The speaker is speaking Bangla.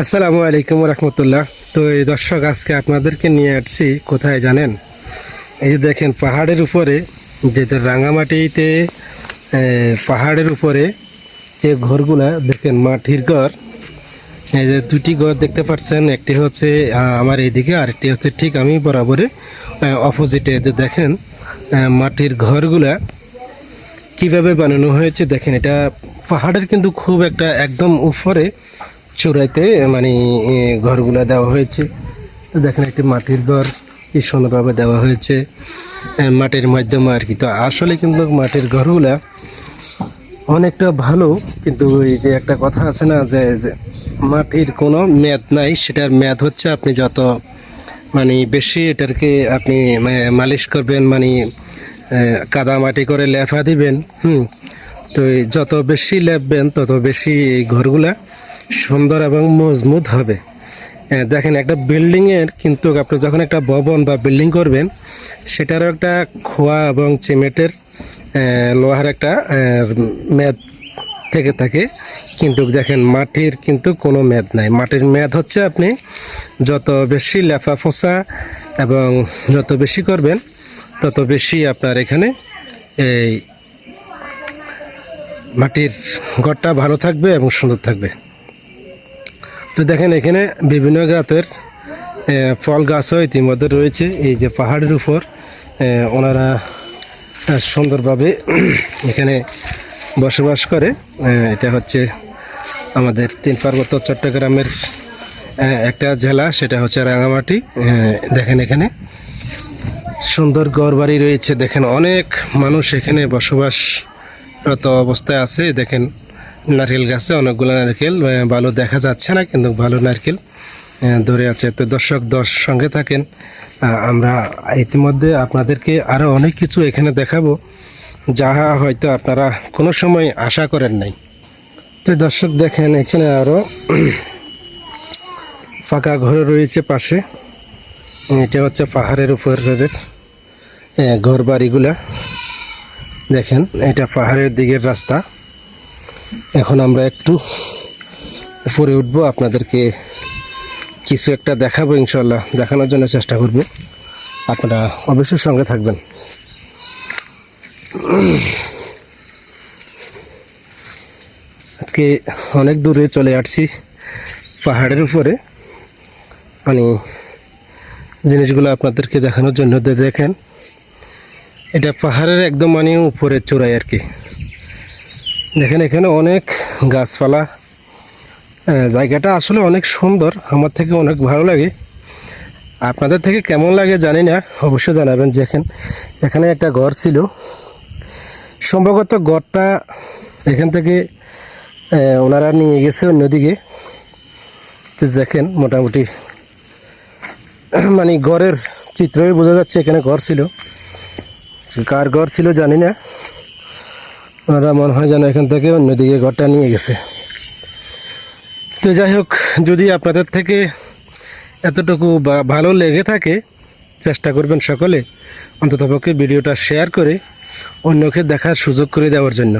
আসসালামু আলাইকুম রহমতুল্লাহ তো এই দর্শক, আজকে আপনাদেরকে নিয়ে আসছি, কোথায় জানেন? এই যে দেখেন, পাহাড়ের উপরে যেটা রাঙামাটিতে পাহাড়ের উপরে যে ঘরগুলা, দেখেন মাটির ঘর। এই যে দুটি ঘর দেখতে পাচ্ছেন, একটি হচ্ছে আমার এইদিকে, আরেকটি হচ্ছে ঠিক আমি বরাবরে অপোজিটে যে দেখেন মাটির ঘরগুলা কীভাবে বানানো হয়েছে, দেখেন, এটা পাহাড়ের কিন্তু খুব একটা একদম উপরে চূড়াইতে মানে ঘরগুলা দেওয়া হয়েছে। তো দেখেন একটি মাটির ঘর, কি সুন্দরভাবে দেওয়া হয়েছে। মাটির মাধ্যমে আর কি। তো আসলে কিন্তু মাটির ঘরগুলা অনেকটা ভালো, কিন্তু এই যে একটা কথা আছে না, যে যে মাটির কোনো মেয়াদ নাই। সেটার মেয়াদ হচ্ছে আপনি যত মানে বেশি এটাকে আপনি মালিশ করবেন মানে কাদা মাটি করে লেফা দিবেন, হুম। তো যত বেশি লেপবেন, তত বেশি এই ঘরগুলা সুন্দর এবং মজবুত হবে। দেখেন, একটা বিল্ডিংয়ের কিন্তু আপনি যখন একটা ভবন বা বিল্ডিং করবেন, সেটারও একটা খোয়া এবং সিমেন্টের লোহার একটা মেয়াদ থেকে থাকে। কিন্তু দেখেন, মাটির কিন্তু কোনো মেয়াদ নাই। মাটির মেয়াদ হচ্ছে আপনি যত বেশি লেফা ফোসা এবং যত বেশি করবেন, তত বেশি আপনার এখানে এই মাটির ঘরটা ভালো থাকবে এবং সুন্দর থাকবে। তো দেখেন এখানে বিভিন্ন জাতের ফল গাছও ইতিমধ্যে রয়েছে। এই যে পাহাড়ের উপর ওনারা সুন্দরভাবে এখানে বসবাস করে। এটা হচ্ছে আমাদের তিন পার্বত্য চট্টগ্রামের একটা জেলা, সেটা হচ্ছে রাঙামাটি। দেখেন এখানে সুন্দর ঘর বাড়ি রয়েছে। দেখেন অনেক মানুষ এখানে বসবাসরত অবস্থায় আছে। দেখেন নারকেল গাছে অনেকগুলো নারকেল ভালো দেখা যাচ্ছে না কিন্তু ভালো নারকেল ধরে আছে। তো দর্শক দশ সঙ্গে থাকেন। আমরা ইতিমধ্যে আপনাদেরকে আরও অনেক কিছু এখানে দেখাবো যাহা হয়তো আপনারা কোনো সময় আশা করেন নাই। তো দর্শক দেখেন এখানে আরও ফাঁকা ঘর রয়েছে পাশে। এটা হচ্ছে পাহাড়ের উপরের আহ, ঘর বাড়িগুলা দেখেন এটা পাহাড়ের দিকের রাস্তা। এখন আমরা একটু উপরে উঠবো, আপনাদেরকে কিছু একটা দেখাবো ইনশাল্লাহ দেখানোর জন্য চেষ্টা করব। আপনারা অবশ্যই সঙ্গে থাকবেন। আজকে অনেক দূরে চলে আসছি, পাহাড়ের উপরে। মানে জিনিসগুলো আপনাদেরকে দেখানোর জন্য দেখেন। এটা পাহাড়ের একদম মানে উপরে চূড়ায় আর কি। দেখেন, এখানে অনেক গাছপালা জায়গাটা আসলে অনেক সুন্দর। আমার থেকে অনেক ভালো লাগে। আপনাদের থেকে কেমন লাগে জানি না, অবশ্যই জানাবেন দেখেন এখানে একটা ঘর ছিল। সম্ভবত ঘরটা এখান থেকে ওনারা নিয়ে গেছে অন্যদিকে। তো দেখেন, মোটামুটি মানে ঘরের চিত্রই বোঝা যাচ্ছে এখানে ঘর ছিল। কার ঘর ছিল জানি না। ওনারা মনে হয় যেন এখান থেকে অন্যদিকে ঘরটা নিয়ে গেছে। তো যাই হোক, যদি আপনাদের থেকে এতটুকু ভালো লেগে থাকে, চেষ্টা করবেন সকলে অন্ততপক্ষে ভিডিওটা শেয়ার করে অন্যকে দেখার সুযোগ করে দেওয়ার জন্য।